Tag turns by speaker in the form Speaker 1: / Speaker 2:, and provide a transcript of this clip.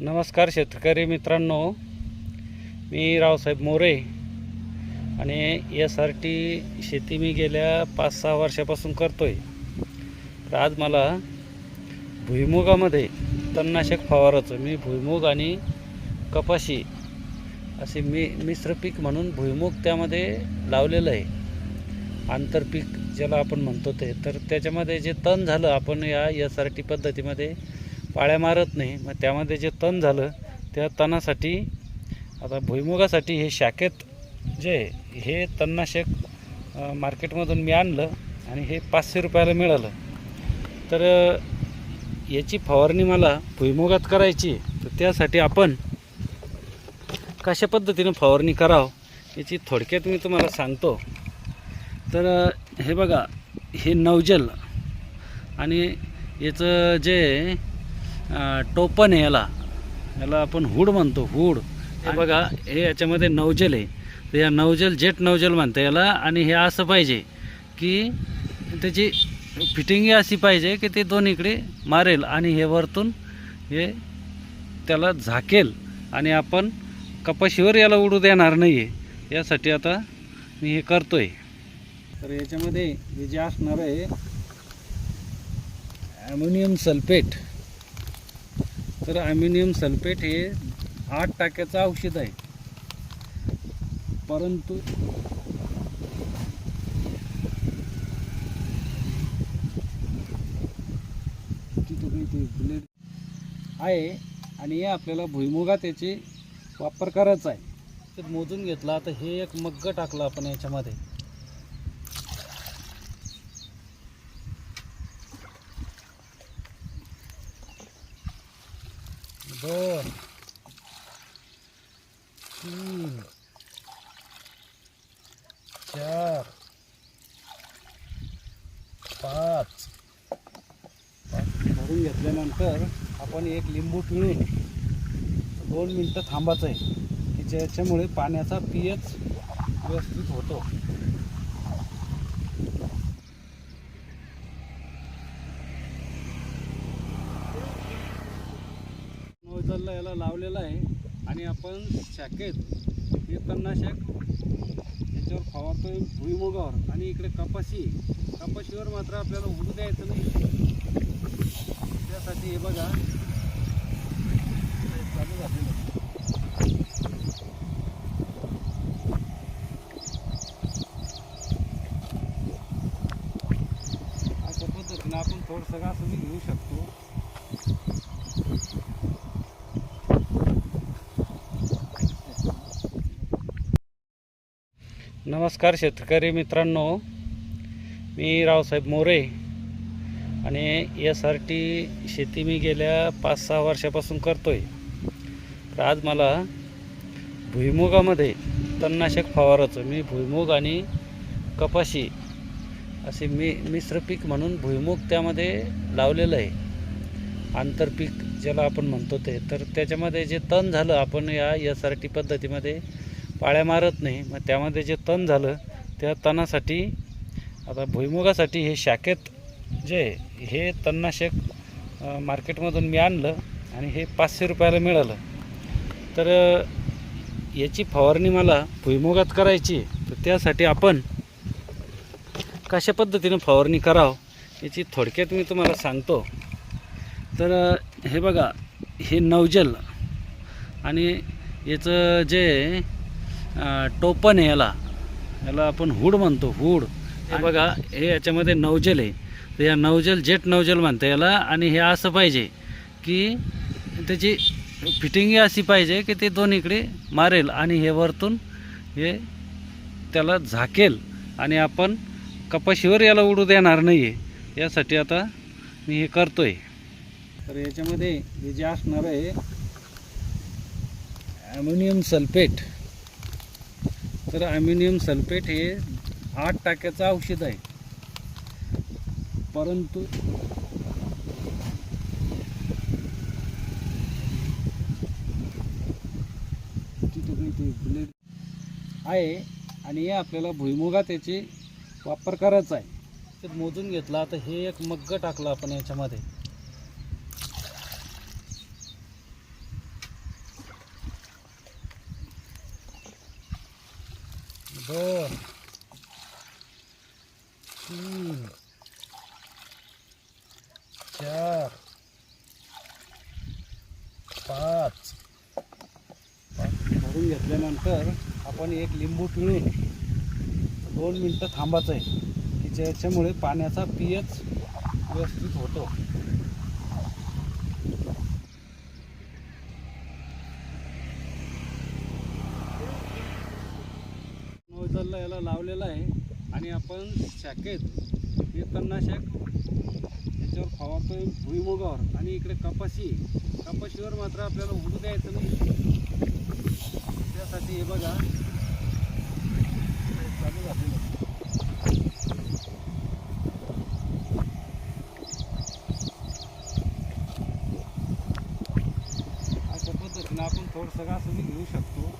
Speaker 1: नमस्कार शेतकरी मित्रांनो. मी रावसाहेब मोरे आणि एस आर टी शेती मी गेल्या पाच सहा वर्षापासून करतो आहे तर आज मला भुईमुगामध्ये तणनाशक फवाराचं मी भुईमुग आणि कपाशी असे मी मिश्र पीक म्हणून भुईमुग त्यामध्ये लावलेलं आहे. आंतरपीक ज्याला आपण म्हणतो ते. तर त्याच्यामध्ये जे तण झालं आपण या एस आर टी पद्धतीमध्ये पाळ्या मारत नाही. मग त्यामध्ये जे तण झालं त्या तणासाठी आता भुईमुगासाठी हे शाखेत जे आहे, हे तणनाशक मार्केटमधून मी आणलं आणि हे पाचशे रुपयाला मिळालं. तर याची फवारणी मला भुईमुगात करायची तर त्यासाठी आपण कशा पद्धतीनं फवारणी करावं याची थोडक्यात मी तुम्हाला सांगतो. तर हे बघा हे नवजल आणि याचं जे अ, टोपण आहे याला. याला आपण हुड म्हणतो हुड. हे बघा हे याच्यामध्ये नवजल आहे. तर या नवजल जेट नवजल म्हणतं याला. आणि हे असं पाहिजे की त्याची फिटिंगही अशी पाहिजे की ते दोन्हीकडे मारेल आणि हे वरतून हे त्याला झाकेल. आणि आपण कपाशीवर याला उडू देणार नाही आहे यासाठी आता मी हे करतोय. तर याच्यामध्ये हे जे असणार आहे ॲम्युनियम सल्फेट. तर ॲम्युनियम सल्फेट हे आठ टाक्याचं औषध आहे. परंतु तिथं ब्लेड आहे आणि हे आपल्याला भुईमुगात याचे वापर करायचा आहे. तर मोजून घेतला आता हे एक मग्ग टाकलं आपण याच्यामध्ये. दोन तीन चार पाच भरून घेतल्यानंतर आपण एक लिंबू पिळून दोन मिनटं थांबायचं आहे की ज्याच्यामुळे पाण्याचा पी एच व्यवस्थित होतो. याला लावलेला आहे. आणि आपण शाखेत हे तणनाशक याच्यावर फवारतोय भुईमुगावर. आणि इकडे कपाशी कपाशीवर मात्र आपल्याला उडू द्यायचं नाही. त्यासाठी हे बघा. चालू झालेलं आपण थोडंसं असं बी घेऊ शकतो. नमस्कार शेतकरी मित्रांनो. मी रावसाहेब मोरे आणि एस आर टी शेती मी गेल्या पाच सहा वर्षापासून करतो आहे तर आज मला भुईमुगामध्ये तणनाशक फवाराचं मी भुईमुग आणि कपाशी असे मी मिश्र पीक म्हणून भुईमुग त्यामध्ये लावलेलं आहे. आंतरपीक ज्याला आपण म्हणतो ते. तर त्याच्यामध्ये जे तण झालं आपण या एस आर टी पद्धतीमध्ये पाळ्या मारत नाही. मग त्यामध्ये जे तण झालं त्या तणासाठी आता भुईमुगासाठी हे शाखेत जे हे तणनाशक मार्केटमधून मी आणलं आणि हे पाचशे रुपयाला मिळालं. तर याची फवारणी मला भुईमुगात करायची तर त्यासाठी आपण कशा पद्धतीनं फवारणी करावं याची थोडक्यात मी तुम्हाला सांगतो. तर हे बघा हे नवजल आणि याचं जे अ, टोपण आहे याला. याला आपण हुड म्हणतो हुड. हे बघा हे याच्यामध्ये नवजल आहे. तर या नवजल जेट नवजल म्हणतं याला. आणि हे असं पाहिजे की त्याची फिटिंगही अशी पाहिजे की ते दोन्हीकडे मारेल आणि हे वरतून हे त्याला झाकेल. आणि आपण कपाशीवर याला उडू देणार नाही आहे यासाठी आता मी हे करतो आहे तर याच्यामध्ये हे जे असणार आहे ॲम्युनियम सल्फेट. तर ॲम्युनियम सल्फेट हे आठ टाक्याचं औषध आहे. परंतु ब्लेड आहे आणि हे आपल्याला भुईमुगात याचे वापर करायचा आहे. ते मोजून घेतला आता हे एक मग्ग टाकलं आपण याच्यामध्ये. दोन तीन चार पाच. पाच भरून घेतल्यानंतर आपण एक लिंबू पिळून दोन मिनटं थांबायचं आहे की ज्याच्यामुळे पाण्याचा पीएच व्यवस्थित होतो. आपल्याला लावलेला आहे आणि आपण शाखेत हे तणनाशक याच्यावर आहे भुईमुगावर. आणि इकडे कपाशी कपाशीवर मात्र आपल्याला उडू द्यायचं नाही. त्यासाठी हे बघा. चालू झालेलं अशा पद्धतीनं आपण थोडंसं असं घेऊ शकतो.